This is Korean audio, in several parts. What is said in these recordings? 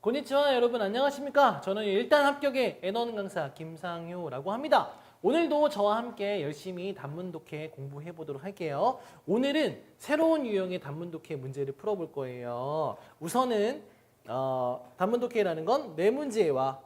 고니치와 여러분 안녕하십니까? 저는 일단 합격의 애너는 강사 김상효라고 합니다. 오늘도 저와 함께 열심히 단문 독해 공부해 보도록 할게요. 오늘은 새로운 유형의 단문 독해 문제를 풀어볼 거예요. 우선은 어, 단문 독해라는 건네 문제와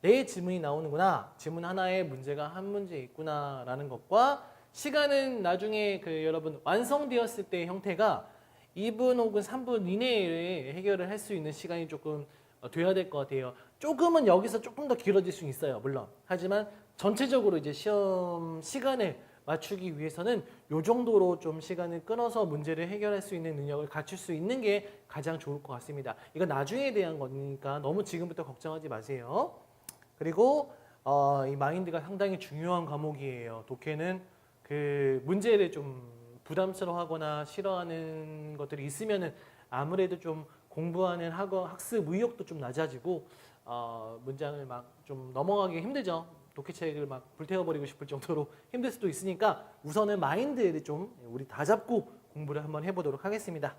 네 질문이 나오는구나. 질문 하나에 문제가 한 문제 있구나라는 것과 시간은 나중에 그 여러분 완성되었을 때 형태가 2분 혹은 3분 이내에 해결을 할 수 있는 시간이 조금 어, 돼야 될 것 같아요. 조금은 여기서 조금 더 길어질 수 있어요, 물론. 하지만 전체적으로 이제 시험 시간을 맞추기 위해서는 요 정도로 좀 시간을 끊어서 문제를 해결할 수 있는 능력을 갖출 수 있는 게 가장 좋을 것 같습니다. 이건 나중에 대한 거니까 너무 지금부터 걱정하지 마세요. 그리고 어, 이 마인드가 상당히 중요한 과목이에요. 독해는 그 문제를 좀 부담스러워하거나 싫어하는 것들이 있으면은 아무래도 좀 공부하는 학원 학습 의욕도 좀 낮아지고 어, 문장을 막 좀 넘어가기 힘들죠. 독해책을 막 불태워버리고 싶을 정도로 힘들 수도 있으니까 우선은 마인드를 좀 우리 다 잡고 공부를 한번 해보도록 하겠습니다.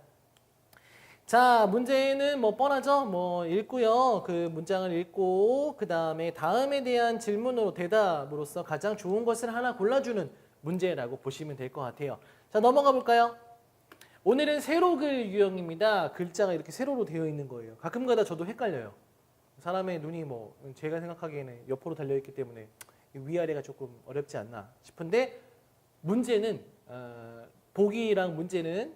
자, 문제는 뭐 뻔하죠? 뭐 읽고요. 그 문장을 읽고 그 다음에 다음에 대한 질문으로 대답으로서 가장 좋은 것을 하나 골라주는 문제라고 보시면 될 것 같아요. 자, 넘어가 볼까요? 오늘은 세로 글 유형입니다. 글자가 이렇게 세로로 되어 있는 거예요. 가끔가다 저도 헷갈려요. 사람의 눈이 뭐 제가 생각하기에는 옆으로 달려 있기 때문에 이 위아래가 조금 어렵지 않나 싶은데 문제는 어, 보기랑 문제는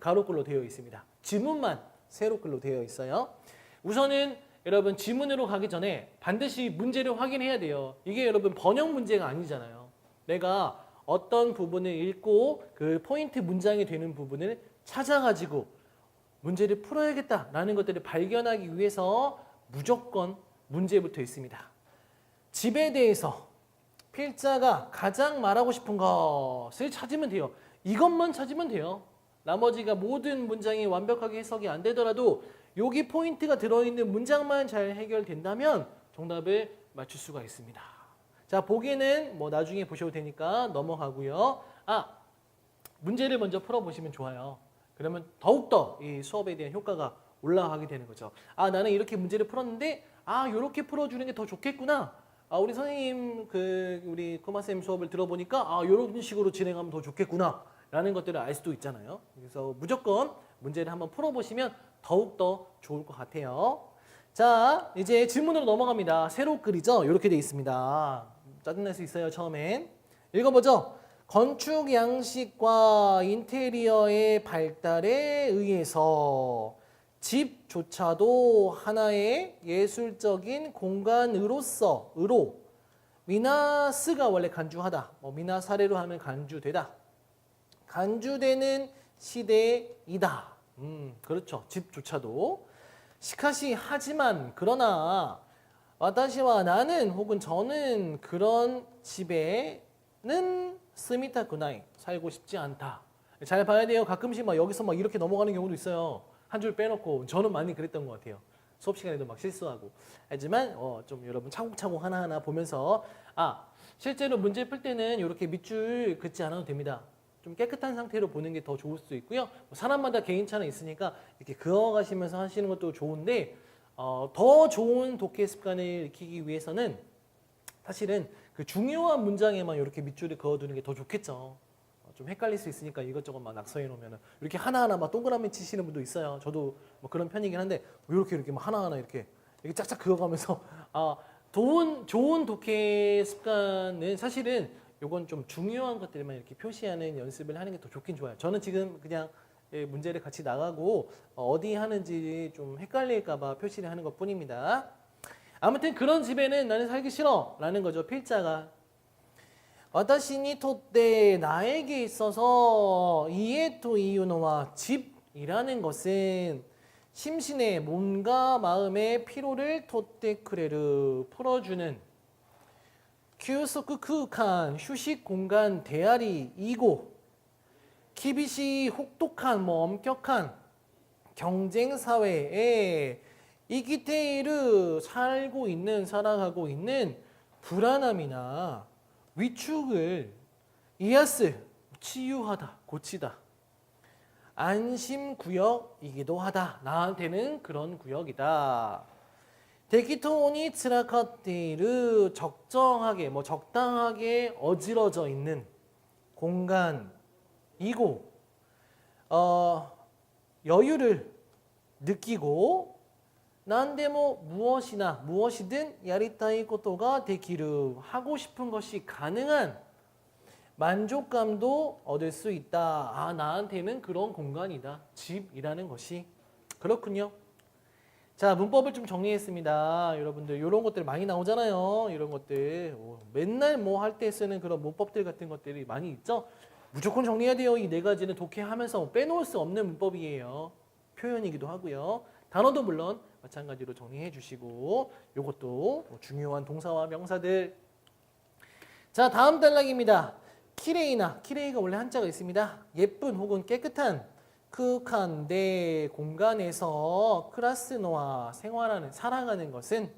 가로글로 되어 있습니다. 지문만 세로글로 되어 있어요. 우선은 여러분 지문으로 가기 전에 반드시 문제를 확인해야 돼요. 이게 여러분 번역 문제가 아니잖아요. 내가 어떤 부분을 읽고 그 포인트 문장이 되는 부분을 찾아가지고 문제를 풀어야겠다라는 것들을 발견하기 위해서 무조건 문제부터 있습니다. 집에 대해서 필자가 가장 말하고 싶은 것을 찾으면 돼요. 이것만 찾으면 돼요. 나머지가 모든 문장이 완벽하게 해석이 안 되더라도 여기 포인트가 들어있는 문장만 잘 해결된다면 정답을 맞출 수가 있습니다. 자, 보기는 뭐 나중에 보셔도 되니까 넘어가고요. 아, 문제를 먼저 풀어보시면 좋아요. 그러면 더욱더 이 수업에 대한 효과가 올라가게 되는 거죠. 아, 나는 이렇게 문제를 풀었는데, 아, 이렇게 풀어주는 게 더 좋겠구나. 아, 우리 선생님, 그, 우리 코마쌤 수업을 들어보니까, 아, 이런 식으로 진행하면 더 좋겠구나. 라는 것들을 알 수도 있잖아요. 그래서 무조건 문제를 한번 풀어보시면 더욱더 좋을 것 같아요. 자, 이제 질문으로 넘어갑니다. 세로 글이죠? 이렇게 돼 있습니다. 짜증날 수 있어요, 처음엔. 읽어보죠. 건축 양식과 인테리어의 발달에 의해서 집조차도 하나의 예술적인 공간으로서 으로 미나스가 원래 간주하다. 뭐 미나 사례로 하면 간주되다. 간주되는 시대이다. 음, 그렇죠. 집조차도. 시카시 하지만 그러나 와다시와 나는 혹은 저는 그런 집에는 스미타 구나이 살고 싶지 않다. 잘 봐야 돼요. 가끔씩 막 여기서 막 이렇게 넘어가는 경우도 있어요. 한 줄 빼놓고 저는 많이 그랬던 것 같아요. 수업 시간에도 막 실수하고. 하지만 어, 좀 여러분 차곡차곡 하나하나 보면서 아 실제로 문제 풀 때는 이렇게 밑줄 긋지 않아도 됩니다. 좀 깨끗한 상태로 보는 게 더 좋을 수도 있고요. 뭐 사람마다 개인차는 있으니까 이렇게 그어가시면서 하시는 것도 좋은데 어, 더 좋은 독해 습관을 익히기 위해서는 사실은 그 중요한 문장에만 이렇게 밑줄을 그어두는 게 더 좋겠죠. 어, 좀 헷갈릴 수 있으니까 이것저것 막 낙서해 놓으면 이렇게 하나하나 막 동그라미 치시는 분도 있어요. 저도 뭐 그런 편이긴 한데 뭐 이렇게 이렇게 막 하나하나 이렇게 이렇게 짝짝 그어가면서 아 좋은 좋은 독해 습관은 사실은 요건 좀 중요한 것들만 이렇게 표시하는 연습을 하는 게 더 좋긴 좋아요. 저는 지금 그냥 예, 문제를 같이 나가고 어, 어디 하는지 좀 헷갈릴까봐 표시를 하는 것 뿐입니다. 아무튼 그런 집에는 나는 살기 싫어 라는 거죠. 필자가. 토때 나에게 있어서 이에토 이유노와 집이라는 것은 심신의 몸과 마음의 피로를 토테크레르 풀어주는 큐소크 크칸 휴식 공간 대아리이고 키비시 혹독한 뭐 엄격한 경쟁 사회에 이기테이르 살고 있는 살아가고 있는 불안함이나 위축을 이야스 치유하다 고치다 안심 구역이기도 하다. 나한테는 그런 구역이다. 데키토니 츠라카테이르 적정하게 뭐 적당하게 어지러져 있는 공간 이고 어, 여유를 느끼고 난데 뭐 무엇이나 무엇이든 야리타이 코토가 데키르 하고 싶은 것이 가능한 만족감도 얻을 수 있다. 아 나한테는 그런 공간이다. 집이라는 것이 그렇군요. 자 문법을 좀 정리했습니다. 여러분들 이런 것들 많이 나오잖아요. 이런 것들 오, 맨날 뭐 할 때 쓰는 그런 문법들 같은 것들이 많이 있죠. 무조건 정리해야 돼요. 이 네 가지는 독해하면서 빼놓을 수 없는 문법이에요. 표현이기도 하고요. 단어도 물론 마찬가지로 정리해 주시고 이것도 뭐 중요한 동사와 명사들. 자 다음 단락입니다. 키레이나 키레이가 원래 한자가 있습니다. 예쁜 혹은 깨끗한 크한 내 공간에서 클라스노와 생활하는 살아가는 것은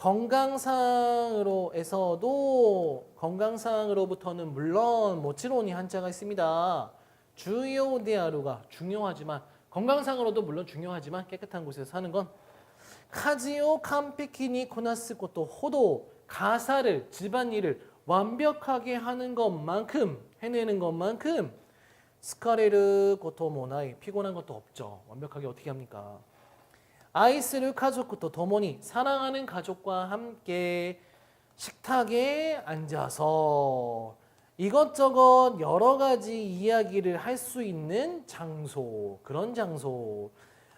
건강상으로에서도 건강상으로부터는 물론 모치로니 한자가 있습니다. 주요 데아루가 중요하지만 건강상으로도 물론 중요하지만 깨끗한 곳에서 사는 건 카지오 캄페키니 코나스 것도 호도 가사를 집안일을 완벽하게 하는 것만큼 해내는 것만큼 스카레르 것도 모나이 피곤한 것도 없죠. 완벽하게 어떻게 합니까? 아이스를 가족부터 더머니 사랑하는 가족과 함께 식탁에 앉아서 이것저것 여러 가지 이야기를 할 수 있는 장소 그런 장소.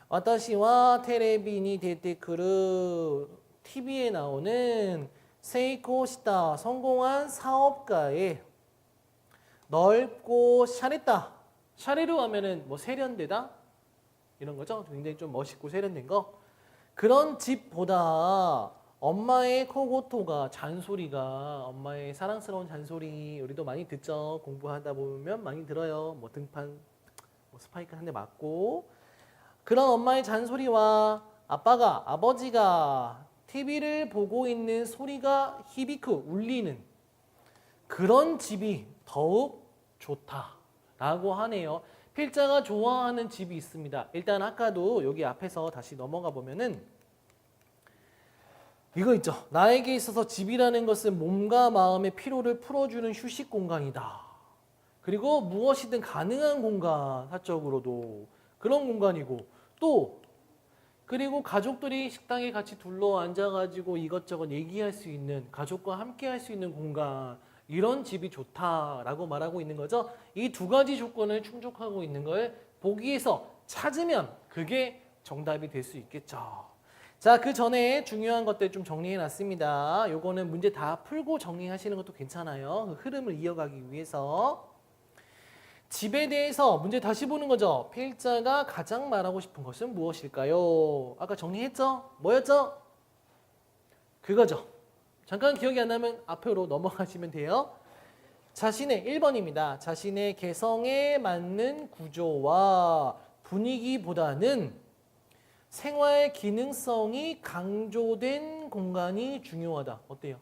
와타시와 테레비니 데테크르 TV에 나오는 세이코시다 성공한 사업가의 넓고 샤레다 샤레로 하면은 뭐 세련되다 이런 거죠? 굉장히 좀 멋있고 세련된 거? 그런 집보다 엄마의 코고토가 잔소리가 엄마의 사랑스러운 잔소리 우리도 많이 듣죠. 공부하다 보면 많이 들어요. 뭐 등판 뭐 스파이크 한 대 맞고. 그런 엄마의 잔소리와 아빠가 아버지가 TV를 보고 있는 소리가 히비크 울리는 그런 집이 더욱 좋다라고 하네요. 필자가 좋아하는 집이 있습니다. 일단 아까도 여기 앞에서 다시 넘어가 보면은 이거 있죠. 나에게 있어서 집이라는 것은 몸과 마음의 피로를 풀어주는 휴식 공간이다. 그리고 무엇이든 가능한 공간, 사적으로도 그런 공간이고 또 그리고 가족들이 식당에 같이 둘러 앉아가지고 이것저것 얘기할 수 있는 가족과 함께 할 수 있는 공간 이런 집이 좋다라고 말하고 있는 거죠. 이 두 가지 조건을 충족하고 있는 걸 보기에서 찾으면 그게 정답이 될 수 있겠죠. 자, 그 전에 중요한 것들 좀 정리해 놨습니다. 요거는 문제 다 풀고 정리하시는 것도 괜찮아요. 그 흐름을 이어가기 위해서. 집에 대해서 문제 다시 보는 거죠. 필자가 가장 말하고 싶은 것은 무엇일까요? 아까 정리했죠? 뭐였죠? 그거죠. 잠깐 기억이 안 나면 앞으로 넘어가시면 돼요. 자신의 1번입니다. 자신의 개성에 맞는 구조와 분위기보다는 생활 기능성이 강조된 공간이 중요하다. 어때요?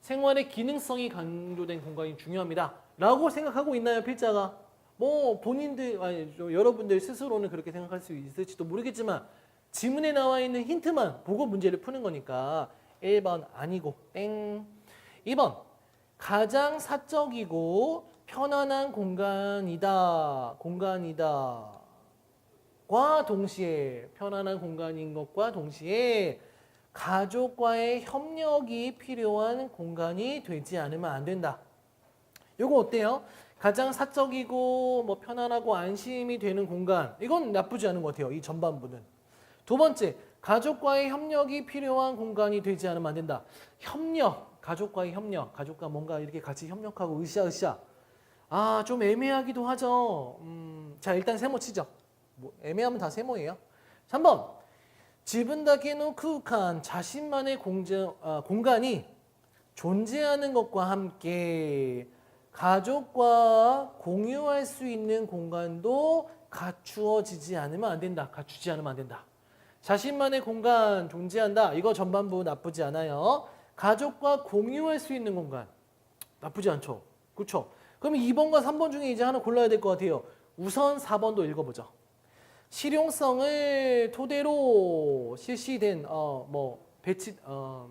생활의 기능성이 강조된 공간이 중요합니다. 라고 생각하고 있나요, 필자가? 뭐 본인들 아니 좀 여러분들 스스로는 그렇게 생각할 수 있을지도 모르겠지만 지문에 나와 있는 힌트만 보고 문제를 푸는 거니까 1번 아니고 땡. 2번 가장 사적이고 편안한 공간이다. 공간이다. 과 동시에 편안한 공간인 것과 동시에 가족과의 협력이 필요한 공간이 되지 않으면 안 된다. 요거 어때요? 가장 사적이고 뭐 편안하고 안심이 되는 공간. 이건 나쁘지 않은 것 같아요 이 전반부는. 두 번째 가족과의 협력이 필요한 공간이 되지 않으면 안 된다. 협력 가족과의 협력. 가족과 뭔가 이렇게 같이 협력하고 으쌰으쌰. 아 좀 애매하기도 하죠. 음, 자 일단 세모 치죠. 뭐 애매하면 다 세모예요. 3번. 지분 다케노 크우칸 자신만의 공제, 아, 공간이 존재하는 것과 함께 가족과 공유할 수 있는 공간도 갖추어지지 않으면 안 된다. 갖추지 않으면 안 된다. 자신만의 공간 존재한다. 이거 전반부 나쁘지 않아요. 가족과 공유할 수 있는 공간 나쁘지 않죠. 그렇죠? 그럼 2번과 3번 중에 이제 하나 골라야 될 것 같아요. 우선 4번도 읽어보죠. 실용성을 토대로 실시된 어 뭐 배치 어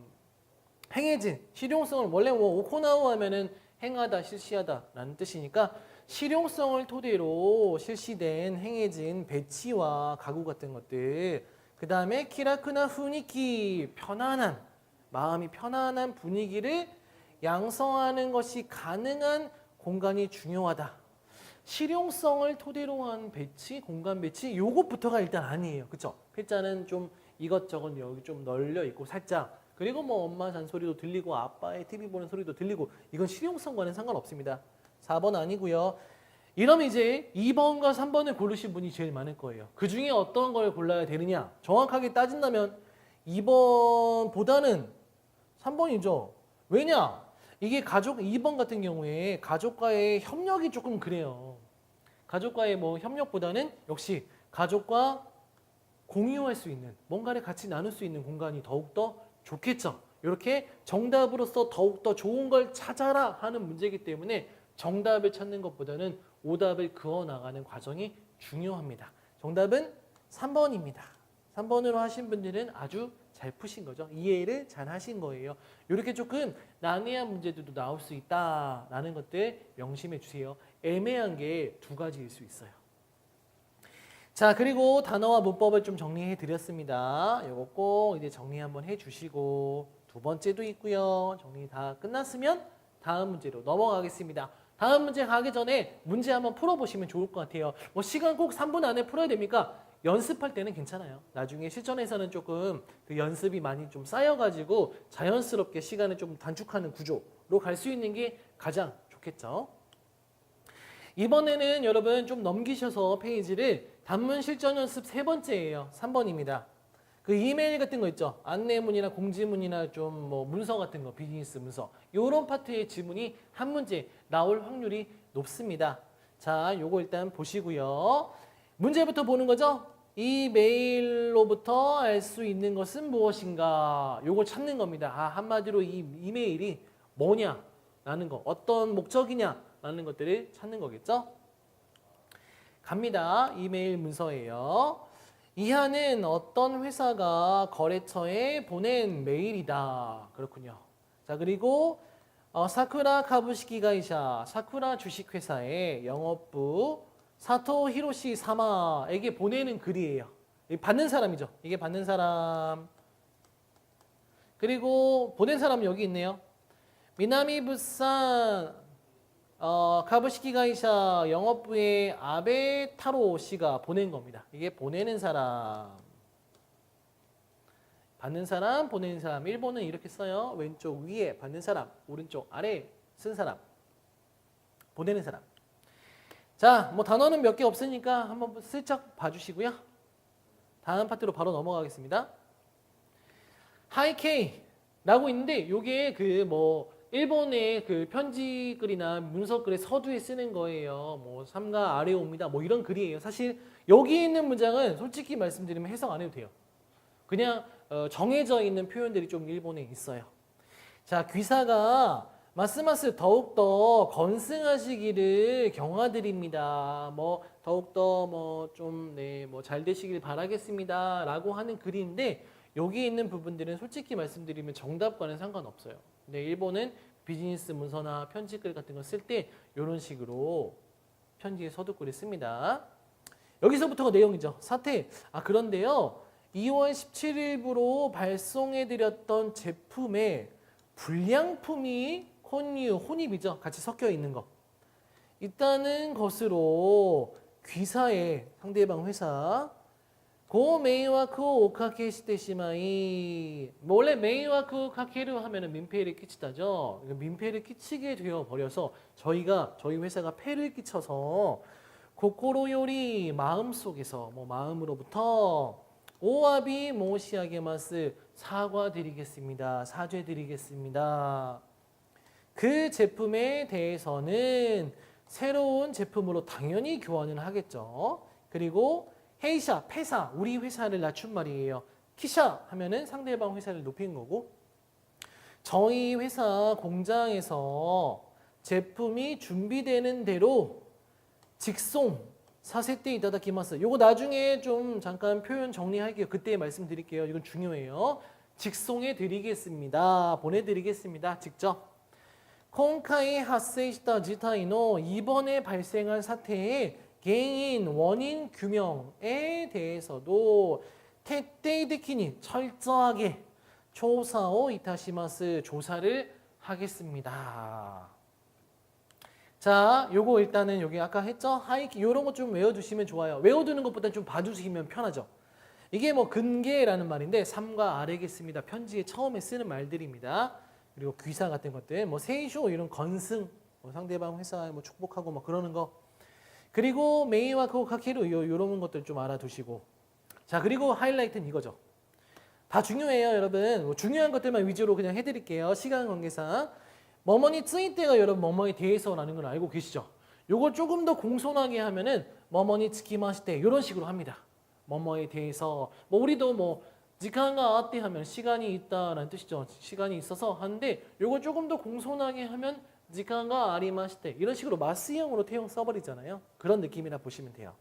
행해진 실용성을 원래 뭐 오코나우 하면은 행하다 실시하다라는 뜻이니까 실용성을 토대로 실시된 행해진 배치와 가구 같은 것들 그 다음에 키라크나 후니키 편안한 마음이 편안한 분위기를 양성하는 것이 가능한 공간이 중요하다. 실용성을 토대로 한 배치, 공간 배치, 요것부터가 일단 아니에요. 그쵸? 필자는 좀 이것저것 여기 좀 널려 있고 살짝 그리고 뭐 엄마 잔소리도 들리고 아빠의 TV 보는 소리도 들리고 이건 실용성과는 상관없습니다. 4번 아니고요. 이러면 이제 2번과 3번을 고르신 분이 제일 많을 거예요. 그 중에 어떤 걸 골라야 되느냐? 정확하게 따진다면 2번보다는 3번이죠. 왜냐? 이게 가족 2번 같은 경우에 가족과의 협력이 조금 그래요. 가족과의 뭐 협력보다는 역시 가족과 공유할 수 있는 뭔가를 같이 나눌 수 있는 공간이 더욱더 좋겠죠. 이렇게 정답으로서 더욱더 좋은 걸 찾아라 하는 문제이기 때문에 정답을 찾는 것보다는 오답을 그어 나가는 과정이 중요합니다. 정답은 3번입니다. 3번으로 하신 분들은 아주 잘 푸신 거죠. 이해를 잘 하신 거예요. 이렇게 조금 난해한 문제들도 나올 수 있다라는 것들 명심해 주세요. 애매한 게 두 가지일 수 있어요. 자, 그리고 단어와 문법을 좀 정리해 드렸습니다. 이거 꼭 이제 정리 한번 해 주시고 두 번째도 있고요. 정리 다 끝났으면 다음 문제로 넘어가겠습니다. 다음 문제 가기 전에 문제 한번 풀어 보시면 좋을 것 같아요. 뭐 시간 꼭 3분 안에 풀어야 됩니까? 연습할 때는 괜찮아요. 나중에 실전에서는 조금 그 연습이 많이 좀 쌓여가지고 자연스럽게 시간을 좀 단축하는 구조로 갈 수 있는 게 가장 좋겠죠. 이번에는 여러분 좀 넘기셔서 페이지를 단문 실전 연습 세 번째예요. 3번입니다. 그 이메일 같은 거 있죠. 안내문이나 공지문이나 좀 뭐 문서 같은 거, 비즈니스 문서. 요런 파트의 지문이 한 문제 나올 확률이 높습니다. 자, 요거 일단 보시고요. 문제부터 보는 거죠. 이 메일로부터 알 수 있는 것은 무엇인가? 요걸 찾는 겁니다. 아, 한마디로 이 이메일이 뭐냐? 라는 거. 어떤 목적이냐? 라는 것들을 찾는 거겠죠? 갑니다. 이메일 문서예요. 이하는 어떤 회사가 거래처에 보낸 메일이다. 그렇군요. 자, 그리고 어, 사쿠라 가부시키 가이샤, 사쿠라 주식회사의 영업부 사토 히로시 사마에게 보내는 글이에요. 이 받는 사람이죠. 이게 받는 사람. 그리고 보낸 사람 여기 있네요. 미나미 부산 어, 가부시키 가이샤 영업부의 아베 타로 씨가 보낸 겁니다. 이게 보내는 사람. 받는 사람, 보내는 사람. 일본은 이렇게 써요. 왼쪽 위에 받는 사람, 오른쪽 아래 쓴 사람. 보내는 사람. 자, 뭐 단어는 몇 개 없으니까 한번 슬쩍 봐주시고요. 다음 파트로 바로 넘어가겠습니다. 하이케이라고 있는데 요게 그뭐 일본의 그 편지 글이나 문서 글의 서두에 쓰는 거예요. 뭐 삼가 아래 옵니다. 뭐 이런 글이에요. 사실 여기 있는 문장은 솔직히 말씀드리면 해석 안 해도 돼요. 그냥 어, 정해져 있는 표현들이 좀 일본에 있어요. 자, 귀사가 마스마스 더욱더 건승하시기를 경화드립니다. 뭐 더욱더 뭐 좀 네 뭐 잘 되시길 바라겠습니다. 라고 하는 글인데 여기 있는 부분들은 솔직히 말씀드리면 정답과는 상관없어요. 근데 일본은 비즈니스 문서나 편지글 같은 거쓸때 이런 식으로 편지에 서두글을 씁니다. 여기서부터가 내용이죠. 사태. 아 그런데요. 2월 17일부로 발송해드렸던 제품에 불량품이 혼유, 혼입이죠. 같이 섞여 있는 거. 있다는 것으로 귀사의 상대방 회사 고 메이와크 오카케 시테시마이 뭐 원래 메이와크 카케르 하면은 민폐를 끼치다죠. 민폐를 끼치게 되어 버려서 저희가 저희 회사가 폐를 끼쳐서 고코로 요리 마음 속에서 뭐 마음으로부터 오와비 모시아게마스 사과드리겠습니다. 사죄드리겠습니다. 그 제품에 대해서는 새로운 제품으로 당연히 교환을 하겠죠. 그리고 헤이샤, 폐사, 우리 회사를 낮춘 말이에요. 키샤 하면은 상대방 회사를 높인 거고 저희 회사 공장에서 제품이 준비되는 대로 직송 사세때 이다다키마스. 요거 나중에 좀 잠깐 표현 정리할게요. 그때 말씀드릴게요. 이건 중요해요. 직송해 드리겠습니다. 보내드리겠습니다. 직접. 콩카이 하세이시다 지타이노 이번에 발생한 사태의 개인 원인 규명에 대해서도 테테이드키니 철저하게 조사오 이타시마스 조사를 하겠습니다. 자, 요거 일단은 여기 아까 했죠? 하이키 요런 거좀 외워두시면 좋아요. 외워두는 것보다 좀 봐주시면 편하죠. 이게 뭐 근계라는 말인데 삼과 아래겠습니다. 편지에 처음에 쓰는 말들입니다. 그리고 귀사 같은 것들, 뭐 세이쇼 이런 건승, 뭐 상대방 회사에 뭐 축복하고 뭐 그러는 거. 그리고 메이와 그거 카키루 요 요런 것들 좀 알아두시고. 자, 그리고 하이라이트는 이거죠. 다 중요해요, 여러분. 뭐 중요한 것들만 위주로 그냥 해드릴게요. 시간 관계상. 뭐뭐니 쓰일 때가 여러분 뭐뭐에 대해서라는 걸 알고 계시죠? 요거 조금 더 공손하게 하면은 뭐뭐니 츠키마시 때 이런 식으로 합니다. 뭐뭐에 대해서 뭐 우리도 뭐 지간가 아때 하면 시간이 있다라는 뜻이죠. 시간이 있어서 하는데 요거 조금 더 공손하게 하면 지간가 아리마시 때 이런 식으로 마스형으로 태용 써버리잖아요. 그런 느낌이라 보시면 돼요.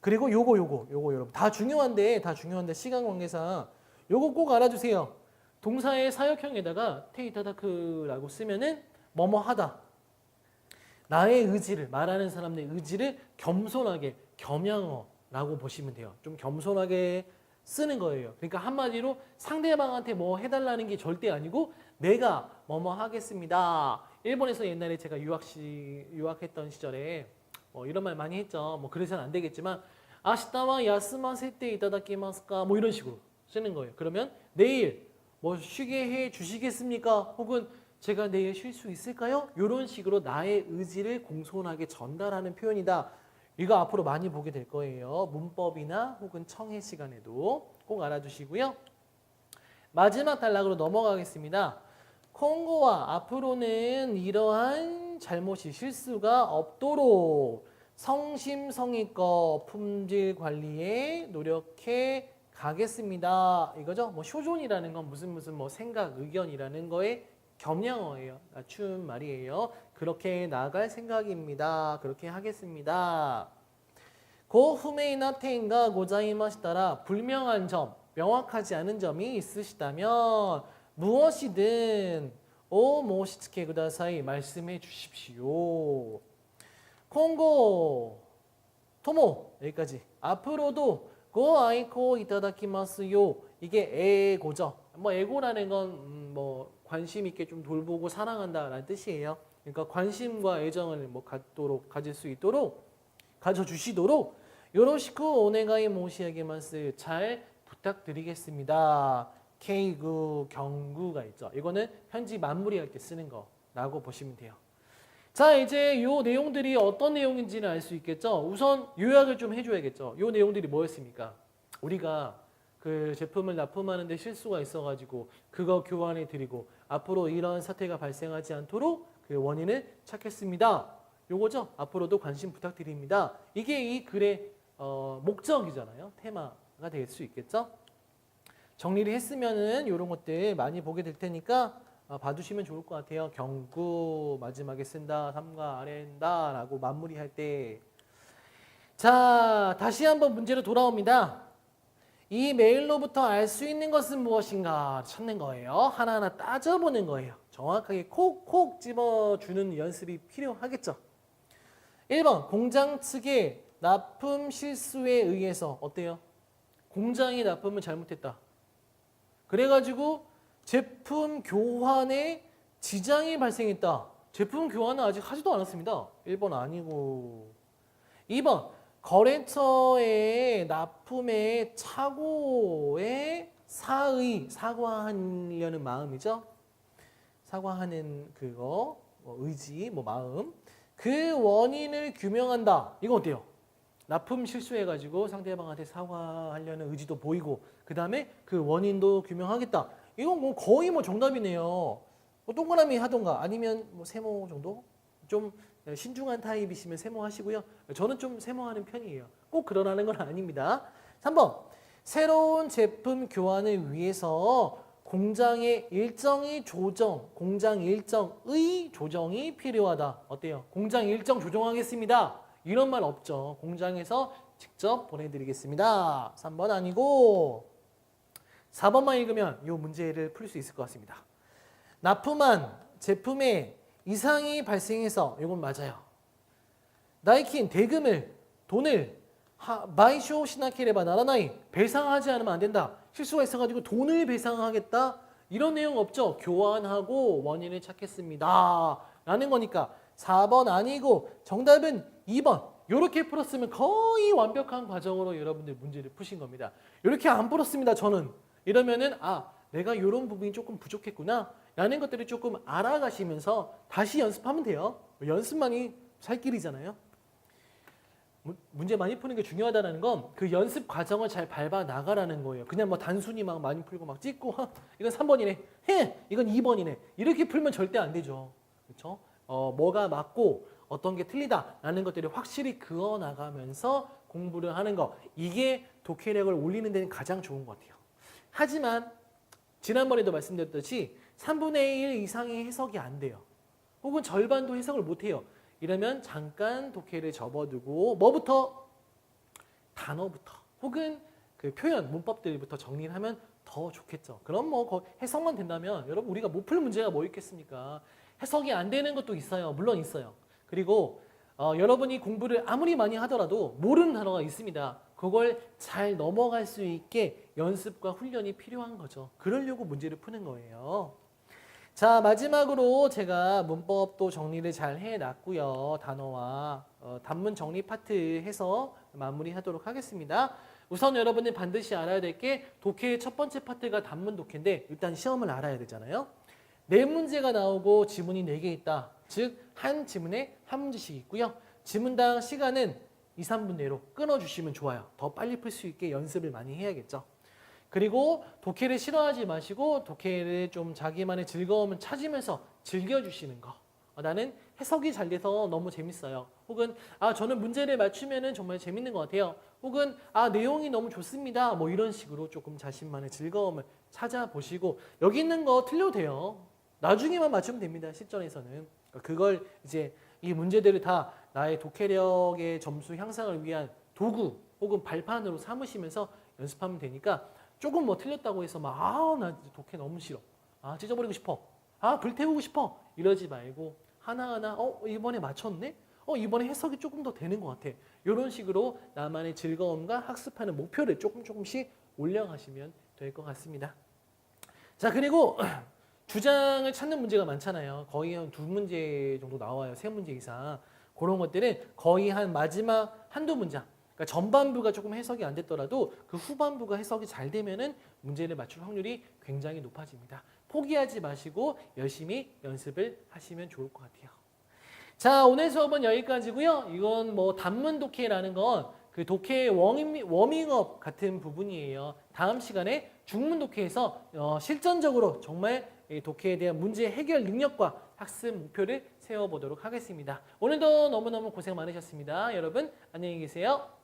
그리고 요거 요거 요거 여러분 다 중요한데 다 중요한데 시간 관계상 요거 꼭 알아주세요. 동사의 사역형에다가 테이타다크라고 쓰면은 뭐뭐 하다. 나의 의지를 말하는 사람의 의지를 겸손하게 겸양어라고 보시면 돼요. 좀 겸손하게 쓰는 거예요. 그러니까 한마디로 상대방한테 뭐 해달라는 게 절대 아니고 내가 뭐뭐 하겠습니다. 일본에서 옛날에 제가 유학 시 유학했던 시절에 뭐 이런 말 많이 했죠. 뭐 그래서는 안 되겠지만 아시타와 야스마세 때 이타다키마스까 뭐 이런 식으로 쓰는 거예요. 그러면 내일 뭐 쉬게 해 주시겠습니까? 혹은 제가 내일 쉴 수 있을까요? 이런 식으로 나의 의지를 공손하게 전달하는 표현이다. 이거 앞으로 많이 보게 될 거예요. 문법이나 혹은 청해 시간에도 꼭 알아두시고요. 마지막 단락으로 넘어가겠습니다. 콩고와 앞으로는 이러한 잘못이 실수가 없도록 성심성의껏 품질 관리에 노력해 가겠습니다. 이거죠. 뭐 쇼존이라는 건 무슨 무슨 뭐 생각, 의견이라는 거에 겸양어예요. 낮춘 말이에요. 그렇게 나갈 생각입니다. 그렇게 하겠습니다. 고 후메이나 테인가 고자이마시다라 불명한 점, 명확하지 않은 점이 있으시다면 무엇이든 오 모시츠케 구다사이 말씀해 주십시오. 콩고 토모 여기까지 앞으로도 고 아이코 이타다키마스요 이게 에고죠. 뭐 에고라는 건 음, 뭐 관심 있게 좀 돌보고 사랑한다라는 뜻이에요. 그러니까 관심과 애정을 뭐 갖도록 가질 수 있도록 가져 주시도록 요로시쿠 오네가이 모시에게만스 잘 부탁드리겠습니다. K구 경구가 있죠. 이거는 편지 마무리할 때 쓰는 거라고 보시면 돼요. 자 이제 요 내용들이 어떤 내용인지는 알 수 있겠죠. 우선 요약을 좀 해줘야겠죠. 요 내용들이 뭐였습니까? 우리가 그 제품을 납품하는데 실수가 있어가지고 그거 교환해 드리고 앞으로 이런 사태가 발생하지 않도록 그 원인을 찾겠습니다. 요거죠. 앞으로도 관심 부탁드립니다. 이게 이 글의 어, 목적이잖아요. 테마가 될 수 있겠죠. 정리를 했으면은 이런 것들 많이 보게 될 테니까 어, 봐두시면 좋을 것 같아요. 경구 마지막에 쓴다, 삼가 아래다 라고 마무리할 때. 자, 다시 한번 문제로 돌아옵니다. 이 메일로부터 알 수 있는 것은 무엇인가 찾는 거예요. 하나하나 따져보는 거예요. 정확하게 콕콕 집어주는 연습이 필요하겠죠. 1번, 공장 측의 납품 실수에 의해서 어때요? 공장이 납품을 잘못했다. 그래가지고 제품 교환에 지장이 발생했다. 제품 교환은 아직 하지도 않았습니다. 1번 아니고. 2번 거래처의 납품의 착오에 사의 사과하려는 마음이죠. 사과하는 그거 뭐 의지 뭐 마음 그 원인을 규명한다. 이거 어때요? 납품 실수해가지고 상대방한테 사과하려는 의지도 보이고 그 다음에 그 원인도 규명하겠다. 이건 뭐 거의 뭐 정답이네요. 뭐 동그라미 하던가 아니면 뭐 세모 정도 좀 신중한 타입이시면 세모 하시고요. 저는 좀 세모하는 편이에요. 꼭 그러라는 건 아닙니다. 3번 새로운 제품 교환을 위해서 공장의 일정이 조정, 공장 일정의 조정이 필요하다. 어때요? 공장 일정 조정하겠습니다. 이런 말 없죠. 공장에서 직접 보내드리겠습니다. 3번 아니고 4번만 읽으면 이 문제를 풀 수 있을 것 같습니다. 납품한 제품에 이상이 발생해서 이건 맞아요. 나이킨 대금을 돈을 하, 마이쇼 시나케레바 나라나이 배상하지 않으면 안 된다. 실수가 있어가지고 돈을 배상하겠다. 이런 내용 없죠. 교환하고 원인을 찾겠습니다. 라는 거니까 4번 아니고 정답은 2번. 이렇게 풀었으면 거의 완벽한 과정으로 여러분들 문제를 푸신 겁니다. 이렇게 안 풀었습니다. 저는 이러면은 아 내가 이런 부분이 조금 부족했구나 라는 것들을 조금 알아가시면서 다시 연습하면 돼요. 연습만이 살 길이잖아요. 문- 문제 많이 푸는 게 중요하다는 건 그 연습 과정을 잘 밟아 나가라는 거예요. 그냥 뭐 단순히 막 많이 풀고 막 찍고 하, 이건 3번이네. 해. 이건 2번이네. 이렇게 풀면 절대 안 되죠. 그렇죠? 어, 뭐가 맞고 어떤 게 틀리다라는 것들을 확실히 그어 나가면서 공부를 하는 거. 이게 독해력을 올리는 데는 가장 좋은 것 같아요. 하지만 지난번에도 말씀드렸듯이 3분의 1 이상의 해석이 안 돼요. 혹은 절반도 해석을 못 해요. 이러면 잠깐 독해를 접어두고 뭐부터 단어부터 혹은 그 표현 문법들부터 정리를 하면 더 좋겠죠. 그럼 뭐 거- 해석만 된다면 여러분 우리가 못 풀 문제가 뭐 있겠습니까? 해석이 안 되는 것도 있어요. 물론 있어요. 그리고 어, 여러분이 공부를 아무리 많이 하더라도 모르는 단어가 있습니다. 그걸 잘 넘어갈 수 있게 연습과 훈련이 필요한 거죠. 그러려고 문제를 푸는 거예요. 자 마지막으로 제가 문법도 정리를 잘 해놨고요 단어와 어, 단문 정리 파트 해서 마무리하도록 하겠습니다. 우선 여러분이 반드시 알아야 될 게 독해의 첫 번째 파트가 단문 독해인데 일단 시험을 알아야 되잖아요. 네 문제가 나오고 지문이 네 개 있다. 즉 한 지문에 한 문제씩 있고요. 지문당 시간은 2, 3분 내로 끊어주시면 좋아요. 더 빨리 풀 수 있게 연습을 많이 해야겠죠. 그리고 독해를 싫어하지 마시고 독해를 좀 자기만의 즐거움을 찾으면서 즐겨주시는 거. 어, 나는 해석이 잘 돼서 너무 재밌어요. 혹은 아 저는 문제를 맞추면은 정말 재밌는 것 같아요. 혹은 아 내용이 너무 좋습니다. 뭐 이런 식으로 조금 자신만의 즐거움을 찾아보시고 여기 있는 거 틀려도 돼요. 나중에만 맞추면 됩니다. 실전에서는. 그걸 이제 이 문제들을 다 나의 독해력의 점수 향상을 위한 도구 혹은 발판으로 삼으시면서 연습하면 되니까 조금 뭐 틀렸다고 해서 막아나 독해 너무 싫어. 아 찢어버리고 싶어. 아 불태우고 싶어. 이러지 말고 하나하나 어 이번에 맞췄네? 어 이번에 해석이 조금 더 되는 것 같아. 이런 식으로 나만의 즐거움과 학습하는 목표를 조금 조금씩 올려가시면 될 것 같습니다. 자 그리고 주장을 찾는 문제가 많잖아요 거의 한 두 문제 정도 나와요 세 문제 이상 그런 것들은 거의 한 마지막 한두 문장 그러니까 전반부가 조금 해석이 안 됐더라도 그 후반부가 해석이 잘 되면은 문제를 맞출 확률이 굉장히 높아집니다. 포기하지 마시고 열심히 연습을 하시면 좋을 것 같아요. 자, 오늘 수업은 여기까지고요. 이건 뭐 단문 독해라는 건 그 독해의 워밍, 워밍업 같은 부분이에요. 다음 시간에 중문 독해에서 어, 실전적으로 정말 이 독해에 대한 문제 해결 능력과 학습 목표를 세워보도록 하겠습니다. 오늘도 너무너무 고생 많으셨습니다. 여러분 안녕히 계세요.